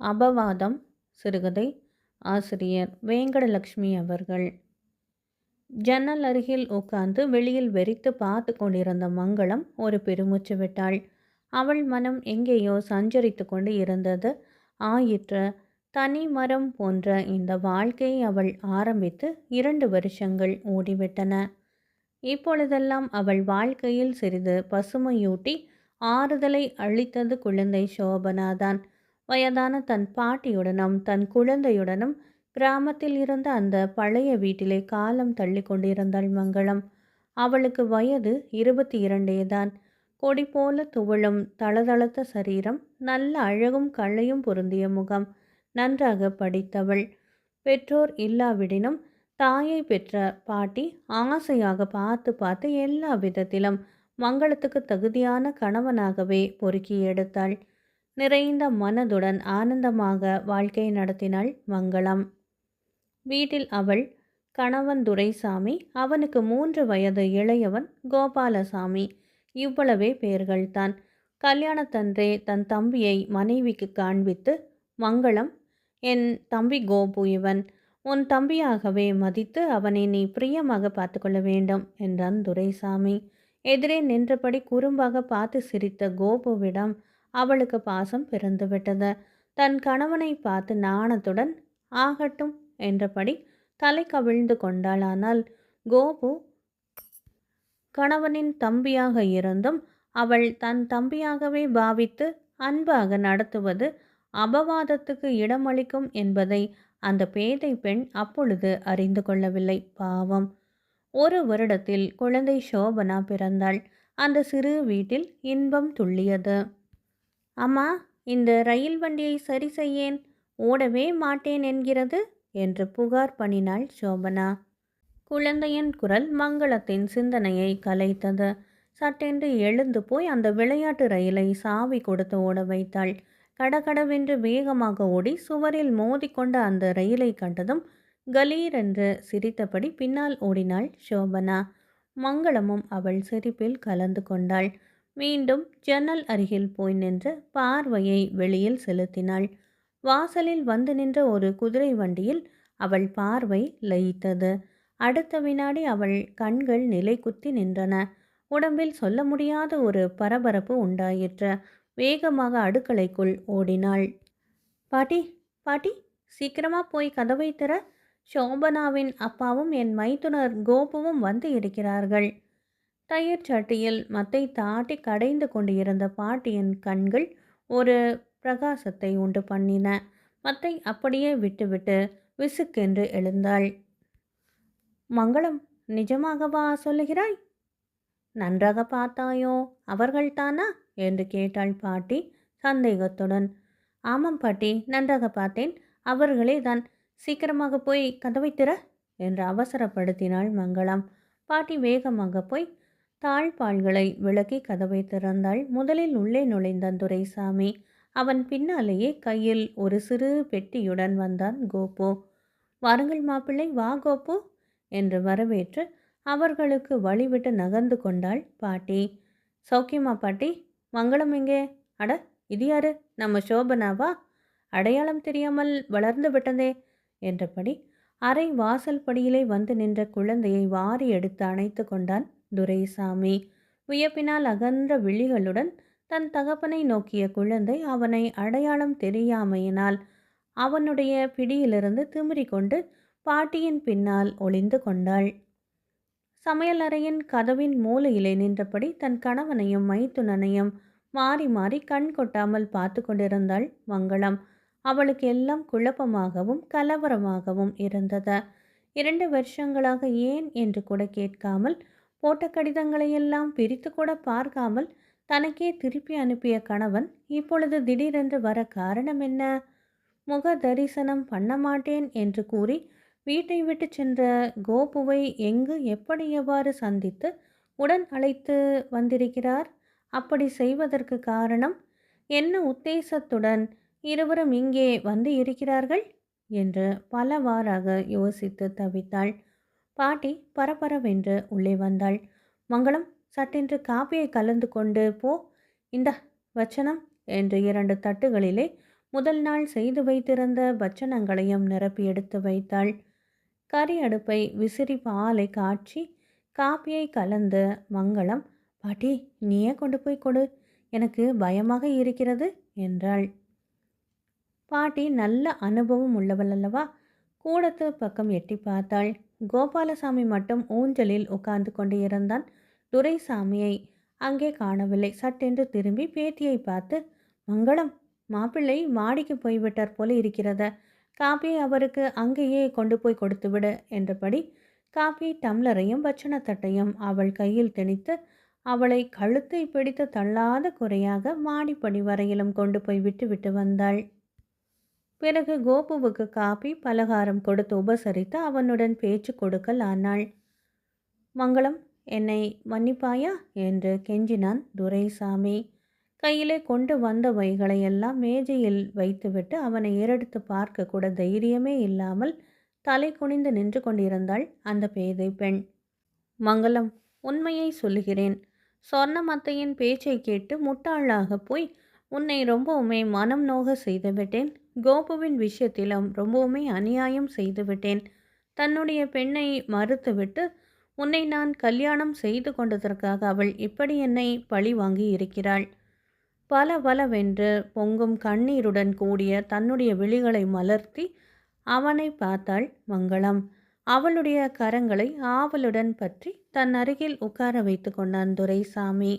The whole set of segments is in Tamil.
அபவாதம் சிறுகதை ஆசிரியர் வேங்கடலட்சுமி அவர்கள். ஜன்னல் அருகில் உட்கார்ந்து வெளியில் வெறித்து பார்த்து கொண்டிருந்த மங்களம் ஒரு பெருமூச்சு விட்டாள். அவள் மனம் எங்கேயோ சஞ்சரித்து கொண்டு இருந்தது. ஆயிற்று. தனி மரம் போன்ற இந்த வாழ்க்கையை அவள் ஆரம்பித்து இரண்டு வருஷங்கள் ஓடிவிட்டன. இப்பொழுதெல்லாம் அவள் வாழ்க்கையில் சிறிது பசுமையூட்டி ஆறுதலை அளித்தது குழந்தை சோபனாதான். வயதான தன் பாட்டியுடனும் தன் குழந்தையுடனும் கிராமத்தில் இருந்த அந்த பழைய வீட்டிலே காலம் தள்ளி கொண்டிருந்தாள் மங்களம். அவளுக்கு வயது இருபத்தி இரண்டேதான் கொடி போல துவளும் தளதளத்த சரீரம் நல்ல அழகும் கள்ளையும் பொருந்திய முகம் நன்றாக படித்தவள். பெற்றோர் இல்லாவிடினும் தாயை பெற்ற பாட்டி ஆசையாக பார்த்து பார்த்து எல்லா விதத்திலும் மங்களத்துக்கு தகுதியான கணவனாகவே பொறுக்கி எடுத்தாள். நிறைந்த மனதுடன் ஆனந்தமாக வாழ்க்கை நடத்தினாள் மங்களம். வீட்டில் அவள் கணவன் துரைசாமி அவனுக்கு மூன்று வயது இளையவன் கோபாலசாமி. இவ்வளவே பெயர்கள்தான் கல்யாணத்தன்றே தன் தம்பியை மனைவிக்கு காண்பித்து மங்களம் என் தம்பி கோபு இவன். உன் தம்பியாகவே மதித்து அவனை நீ பிரியமாக பார்த்து கொள்ள வேண்டும் என்றான் துரைசாமி. எதிரே நின்றபடி குறும்பாக பார்த்து சிரித்த கோபுவிடம் அவளுக்கு பாசம் பிறந்துவிட்டது தன் கணவனை பார்த்து நாணத்துடன் ஆகட்டும் என்றபடி தலை கவிழ்ந்து கொண்டாள் ஆனால் கோபு கணவனின் தம்பியாக இருந்தும் அவள் தன் தம்பியாகவே பாவித்து அன்பாக நடத்துவது அபவாதத்துக்கு இடமளிக்கும் என்பதை அந்த பேதை பெண் அப்பொழுது அறிந்து கொள்ளவில்லை. பாவம். ஒரு வருடத்தில் குழந்தை சோபனா பிறந்தாள். அந்த சிறு வீட்டில் இன்பம் துள்ளியது. அம்மா இந்த ரயில் வண்டியை சரி செய்யேன் ஓடவே மாட்டேன் என்கிறது என்று புகார் பண்ணினாள் சோபனா. குழந்தையின் குரல் மங்களத்தின் சிந்தனையை கலைத்தது. சட்டென்று எழுந்து போய் அந்த விளையாட்டு ரயிலை சாவி கொடுத்து ஓட வைத்தாள். கடகடவென்று வேகமாக ஓடி சுவரில் மோதிக்கொண்ட அந்த ரயிலை கண்டதும் கலீர் என்று சிரித்தபடி பின்னால் ஓடினாள் சோபனா. மங்களமும் அவள் சிரிப்பில் கலந்து கொண்டாள். மீண்டும் ஜன்னல் அருகில் போய் நின்று பார்வையை வெளியில் செலுத்தினாள். வாசலில் வந்து நின்ற ஒரு குதிரை வண்டியில் அவள் பார்வை லயித்தது. அடுத்த வினாடி அவள் கண்கள் நிலை குத்தி நின்றன. உடம்பில் சொல்ல முடியாத ஒரு பரபரப்பு உண்டாயிற்று. வேகமாக அடுக்கலைக்குள் ஓடினாள். பாட்டி பாட்டி சீக்கிரமா போய் கதவை திற. சோபனாவின் அப்பாவும் என் மைத்துனர் கோபுவும் வந்து இருக்கிறார்கள். தயிர் சட்டியில் மத்தை தாட்டி கடைந்து கொண்டு இருந்த பாட்டியின் கண்கள் ஒரு பிரகாசத்தை உண்டு பண்ணின. மத்தை அப்படியே விட்டுவிட்டு விசுக்கென்று எழுந்தாள். மங்களம் நிஜமாகவா சொல்லுகிறாய்? நன்றாக பார்த்தாயோ அவர்கள்தானா என்று கேட்டாள் பாட்டி சந்தேகத்துடன். ஆமாம் பாட்டி நன்றாக பார்த்தேன். அவர்களே தான் சீக்கிரமாக போய் கதவை திற என்று அவசரப்படுத்தினாள் மங்களம். பாட்டி வேகமாக போய் தாழ்பால்களை விளக்கி கதவை திறந்தாள். முதலில் உள்ளே நுழைந்தான் துரைசாமி. அவன் பின்னாலேயே கையில் ஒரு சிறு பெட்டியுடன் வந்தான். கோபு வாருங்கள் மாப்பிள்ளை வா கோபு என்று வரவேற்று அவர்களுக்கு வழிவிட்டு நகர்ந்து கொண்டாள் பாட்டி. சௌக்கியமா பாட்டி மங்களம் எங்கே? அட இது யாரு? நம்ம சோபனாவா? அடையாளம் தெரியாமல் வளர்ந்து விட்டதே என்றபடி அரை வாசல் படியிலே வந்து நின்ற குழந்தையை வாரி எடுத்து அணைத்து கொண்டான் துரைசாமி. வியப்பினால் அகன்ற விழிகளுடன் தன் தகப்பனை நோக்கிய குழந்தை அவனை அடையாளம் தெரியாமையினால் அவனுடைய பிடியிலிருந்து திமிரிக்கொண்டு பாட்டியின் பின்னால் ஒளிந்து கொண்டாள். சமையலறையின் கதவின் மூலையிலே நின்றபடி தன் கணவனையும் மைத்துனனையும் மாறி மாறி கண் கொட்டாமல் பார்த்து கொண்டிருந்தாள் மங்களம். அவளுக்கு எல்லாம் குழப்பமாகவும் கலவரமாகவும் இருந்தது. இரண்டு வருஷங்களாக ஏன் என்று கூட கேட்காமல் போட்ட கடிதங்களையெல்லாம் பிரித்து கூட பார்க்காமல் தனக்கே திருப்பி அனுப்பிய கணவன் இப்பொழுது திடீரென்று வர காரணம் என்ன? முக தரிசனம் பண்ண மாட்டேன் என்று கூறி வீட்டை விட்டு சென்ற கோபுவை எங்கு எப்படி எவ்வாறு சந்தித்து உடன் அழைத்து வந்திருக்கிறார்? அப்படி செய்வதற்கு காரணம் என்ன உத்தேசத்துடன் இருவரும் இங்கே வந்து இருக்கிறார்கள்? என்று பலவாறாக யோசித்து தவித்தாள். பாட்டி பரபரவென்று உள்ளே வந்தாள். மங்களம் சட்டென்று காப்பியை கலந்து கொண்டு போ. இந்த வச்சனம் என்று இரண்டு தட்டுகளிலே முதல் நாள் செய்து வைத்திருந்த பச்சனங்களையும் நிரப்பி எடுத்து வைத்தாள். கறி அடுப்பை விசிறி பாலை காய்ச்சி காப்பியை கலந்து மங்களம் பாட்டி நீயே கொண்டு போய் கொடு. எனக்கு பயமாக இருக்கிறது என்றாள். பாட்டி நல்ல அனுபவம் உள்ளவள் அல்லவா? கூடத்து பக்கம் எட்டி பார்த்தாள். கோபாலசாமி மட்டும் ஊஞ்சலில் உட்கார்ந்து கொண்டு இருந்தான். துரைசாமியை அங்கே காணவில்லை. சட்டென்று திரும்பி பேத்தியை பார்த்து மங்களம் மாப்பிள்ளை மாடிக்கு போய்விட்டார் போல இருக்கிறத. காப்பியை அவருக்கு அங்கேயே கொண்டு போய் கொடுத்துவிடு என்றபடி காப்பி டம்ளரையும் பட்சணத்தட்டையும் அவள் கையில் திணித்து அவளை கழுத்தை பிடித்து தள்ளாத குறையாக மாடிப்படி வரையிலும் கொண்டு போய் விட்டு விட்டு வந்தாள். பிறகு கோபுவுக்கு காப்பி பலகாரம் கொடுத்து உபசரித்து அவனுடன் பேச்சு கொடுக்கல் ஆனாள். மங்களம் என்னை மன்னிப்பாயா? என்று கெஞ்சினான் துரைசாமி. கையிலே கொண்டு வந்த வைகளையெல்லாம் மேஜையில் வைத்துவிட்டு அவனை ஏறெடுத்து பார்க்க கூட தைரியமே இல்லாமல் தலை குனிந்து நின்று கொண்டிருந்தாள் அந்த பேதை பெண். மங்களம் உண்மையை சொல்லுகிறேன். சொர்ணமத்தையின் பேச்சை கேட்டு முட்டாளாக போய் உன்னை ரொம்பவுமே மனம் நோக செய்துவிட்டேன். கோபுவின் விஷயத்திலும் ரொம்பவுமே அநியாயம் செய்துவிட்டேன். தன்னுடைய பெண்ணை மறுத்துவிட்டு உன்னை நான் கல்யாணம் செய்து கொண்டதற்காக அவள் இப்படி என்னை பழி வாங்கி இருக்கிறாள். பல பலவென்று பொங்கும் கண்ணீருடன் கூடிய தன்னுடைய விழிகளை மலர்த்தி அவனை பார்த்தாள் மங்களம். அவளுடைய கரங்களை ஆவலுடன் பற்றி தன் அருகில் உட்கார வைத்து கொண்டான் துரைசாமி.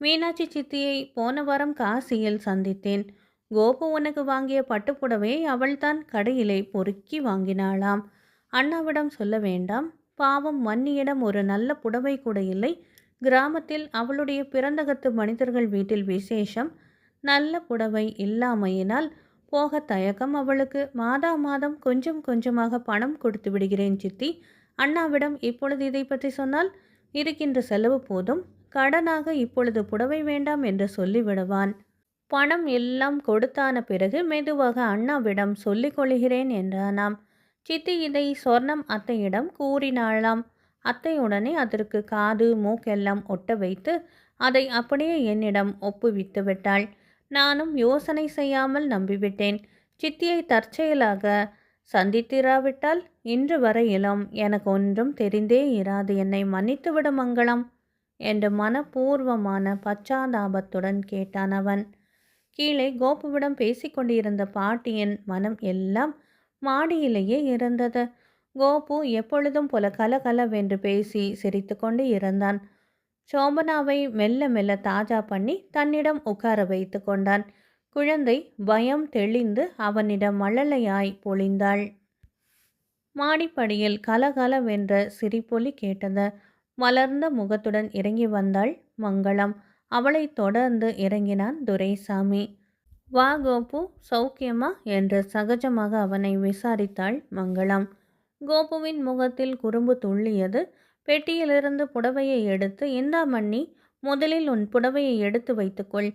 மீனாட்சி சித்தியை போன வாரம் காசியில் சந்தித்தேன். கோபு உனக்கு வாங்கிய பட்டுப்புடவையை அவள்தான் கடையிலே பொறுக்கி வாங்கினாளாம். அண்ணாவிடம் சொல்ல வேண்டாம். பாவம் மன்னியிடம் ஒரு நல்ல புடவை கூட இல்லை. கிராமத்தில் அவளுடைய பிறந்தகத்து மனிதர்கள் வீட்டில் விசேஷம். நல்ல புடவை இல்லாமையினால் போக தயக்கம் அவளுக்கு. மாதா மாதம் கொஞ்சம் கொஞ்சமாக பணம் கொடுத்து விடுகிறேன் சித்தி. அண்ணாவிடம் இப்பொழுது இதை பற்றி சொன்னால் இருக்கின்ற செலவு போதும். கடனாக இப்பொழுது புடவை வேண்டாம் என்று சொல்லிவிடுவான். பணம் எல்லாம் கொடுத்தான பிறகு மெதுவாக அண்ணாவிடம் சொல்லிக் கொள்கிறேன் என்றானாம். சித்தி இதை சொர்ணம் அத்தையிடம் கூறினாளாம். அத்தையுடனே அதற்கு காது மூக்கெல்லாம் ஒட்ட வைத்து அதை அப்படியே என்னிடம் ஒப்புவித்து விட்டாள். நானும் யோசனை செய்யாமல் நம்பிவிட்டேன். சித்தியை தற்செயலாக சந்தித்திராவிட்டால் இன்று வரையிலும் எனக்கு ஒன்றும் தெரிந்தே இராது. என்னை மன்னித்துவிட மங்களம் என்று மனப்பூர்வமான பச்சாதாபத்துடன் கேட்டான் அவன். கீழே கோபுவிடம் பேசிக்கொண்டிருந்த பாட்டியின் மனம் எல்லாம் மாடியிலேயே இருந்தது. கோபு எப்பொழுதும் போல கலகலவென்று பேசி சிரித்து கொண்டு இருந்தான். சோபனாவை மெல்ல மெல்ல தாஜா பண்ணி தன்னிடம் உட்கார வைத்து கொண்டான். குழந்தை பயம் தெளிந்து அவனிடம் மழலையாய் பொழிந்தாள். மாடிப்படியில் கலகலவென்ற சிரிப்பொலி கேட்டது. மலர்ந்த முகத்துடன் இறங்கி வந்தாள் மங்களம். அவளை தொடர்ந்து இறங்கினான் துரைசாமி. வா கோபு சௌக்கியமா என்று சகஜமாக அவனை விசாரித்தாள் மங்களம். கோபுவின் முகத்தில் குறும்பு துள்ளியது. பெட்டியிலிருந்து புடவையை எடுத்து இந்தா மண்ணி முதலில் உன் புடவையை எடுத்து வைத்துக்கொள்.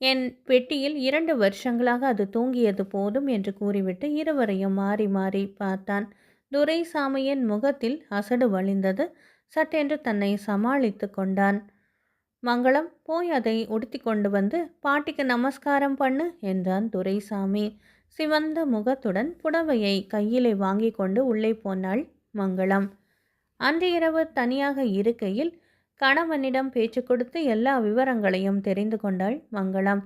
என் பெட்டியில் இரண்டு வருஷங்களாக அது தூங்கியது போதும் என்று கூறிவிட்டு இருவரையும் மாறி மாறி பார்த்தான். துரைசாமியின் முகத்தில் அசடு வழிந்தது. சட்டென்று தன்னை சமாளித்து கொண்டான். மங்களம் போய் அதை உடுத்தி கொண்டு வந்து பாட்டிக்கு நமஸ்காரம் பண்ணு என்றான் துரைசாமி. சிவந்த முகத்துடன் புடவையை கையிலே வாங்கி கொண்டு உள்ளே போனாள் மங்களம். அன்று இரவு தனியாக இருக்கையில் கணவனிடம் பேச்சு கொடுத்து எல்லா விவரங்களையும் தெரிந்து கொண்டாள் மங்களம்.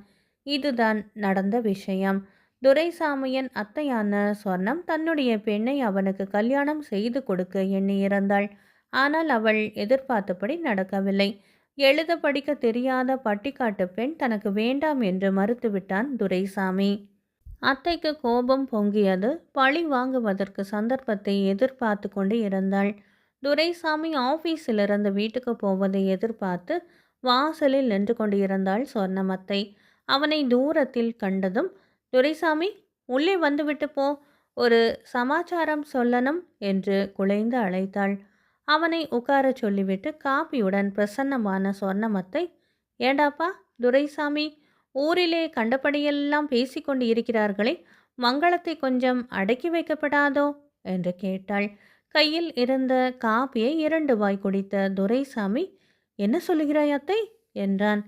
இதுதான் நடந்த விஷயம். துரைசாமியின் அத்தையான சொர்ணம் தன்னுடைய பெண்ணை அவனுக்கு கல்யாணம் செய்து கொடுக்க எண்ணியிருந்தாள். ஆனால் அவள் எதிர்பார்த்தபடி நடக்கவில்லை. எழுத படிக்க தெரியாத பட்டிக்காட்டு பெண் தனக்கு வேண்டாம் என்று மறுத்துவிட்டான் துரைசாமி. அத்தைக்கு கோபம் பொங்கியது. பழி வாங்குவதற்கு சந்தர்ப்பத்தை எதிர்பார்த்து கொண்டு இருந்தாள். துரைசாமி ஆஃபீஸிலிருந்து வீட்டுக்கு போவதை எதிர்பார்த்து வாசலில் நின்று கொண்டிருந்தாள் சொர்ணமத்தை. அவனை தூரத்தில் கண்டதும் துரைசாமி உள்ளே வந்துவிட்டு போ. ஒரு சமாச்சாரம் சொல்லணும் என்று குலைந்து அழைத்தாள். அவனை உட்காரச் சொல்லிவிட்டு காப்பியுடன் பிரசன்னமான சொர்ணமத்தை ஏண்டாப்பா துரைசாமி ஊரிலே கண்டபடியெல்லாம் பேசிக்கொண்டு இருக்கிறார்களே மங்களத்தை கொஞ்சம் அடக்கி வைக்கப்படாதோ என்று கேட்டாள். கையில் இருந்த காப்பியை இரண்டு வாய் குடித்த துரைசாமி என்ன சொல்லுகிறாய் அத்தை என்றான்.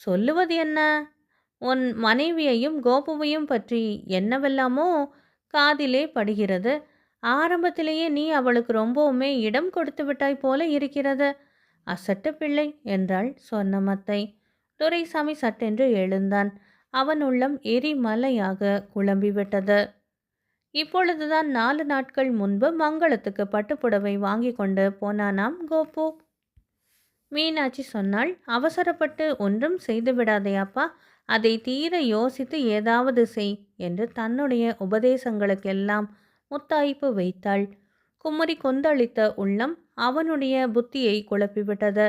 சொல்லுவது என்ன? உன் மனைவியையும் கோபுவையும் பற்றி என்னவெல்லாமோ காதிலே படுகிறது. ஆரம்பத்திலேயே நீ அவளுக்கு ரொம்பவுமே இடம் கொடுத்து விட்டாய் போல இருக்கிறது. அசட்டு பிள்ளை என்றாள் சொன்னமத்தை. துரைசாமி சட்டென்று எழுந்தான். அவன் உள்ளம் எரிமலையாக குழம்பிவிட்டது. இப்பொழுதுதான் நாலு நாட்கள் முன்பு மங்களத்துக்கு பட்டுப்புடவை வாங்கி கொண்டு போனானாம் கோபு. மீனாட்சி சொன்னாள் அவசரப்பட்டு ஒன்றும் செய்து விடாதே அப்பா அதை தீர யோசித்து ஏதாவது செய் என்று தன்னுடைய உபதேசங்களுக்கெல்லாம் முத்தாய்ப்பு வைத்தாள். குமரி கொந்தளித்த உள்ளம் அவனுடைய புத்தியை குழப்பிவிட்டது.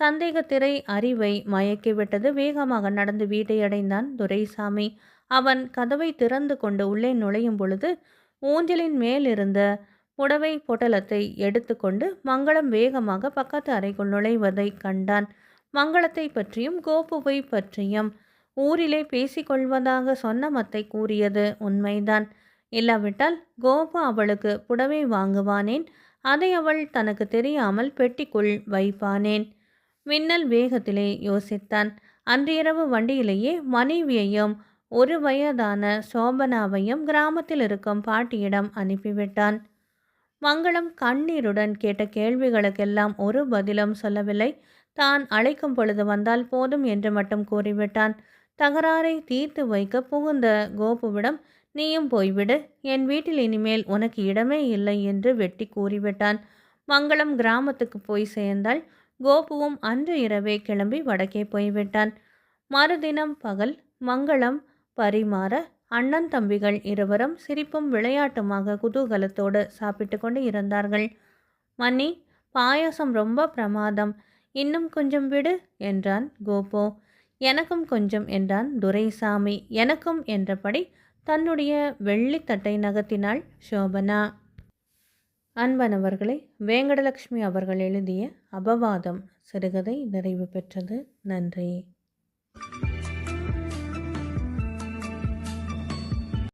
சந்தேகத்திரை அறிவை மயக்கிவிட்டது. வேகமாக நடந்து வீட்டை அடைந்தான் துரைசாமி. அவன் கதவை திறந்து கொண்டு உள்ளே நுழையும் பொழுது ஊஞ்சலின் மேலிருந்த புடவை பொட்டலத்தை எடுத்துக்கொண்டு மங்களம் வேகமாக பக்கத்து அறைக்குள் நுழைவதை கண்டான். மங்களத்தை பற்றியும் கோபுவை பற்றியும் ஊரிலே பேசிக்கொள்வதாக சொன்ன மத்தை கூறியது உண்மைதான். இல்லாவிட்டால் கோபா அவளுக்கு புடவை வாங்குவானேன் அதை அவள் தனக்கு தெரியாமல் பெட்டிக்குள் வைப்பானேன். மின்னல் வேகத்திலே யோசித்தான். அன்றிரவு வண்டியிலேயே மனைவியையும் ஒரு வயதான சோபனாவையும் கிராமத்தில் இருக்கும் பாட்டியிடம் அனுப்பிவிட்டான். மங்களம் கண்ணீருடன் கேட்ட கேள்விகளுக்கெல்லாம் ஒரு பதிலும் சொல்லவில்லை. தான் அழைக்கும் பொழுது வந்தால் போதும் என்று மட்டும் கூறிவிட்டான். தகராறை தீர்த்து வைக்க புகுந்த கோபுவிடம் நீயும் போய்விடு என் வீட்டில் இனிமேல் உனக்கு இடமே இல்லை என்று வெட்டி கூறிவிட்டான். மங்களம் கிராமத்துக்கு போய் சேர்ந்தால் கோபுவும் அன்று இரவே கிளம்பி வடக்கே போய்விட்டான். மறுதினம் பகல் மங்களம் பரிமாற அண்ணன் தம்பிகள் இருவரும் சிரிப்பும் விளையாட்டுமாக குதூகலத்தோடு சாப்பிட்டு கொண்டு இருந்தார்கள். மன்னி பாயாசம் ரொம்ப பிரமாதம். இன்னும் கொஞ்சம் விடு என்றான் கோபு. எனக்கும் கொஞ்சம் என்றான் துரைசாமி. எனக்கும் என்றபடி தன்னுடைய வெள்ளித்தட்டை நகர்த்தினாள் சோபனா அன்பனவர்களே வேங்கடலட்சுமி அவர்கள் எழுதிய அபவாதம் சிறுகதை நிறைவு பெற்றது. நன்றி.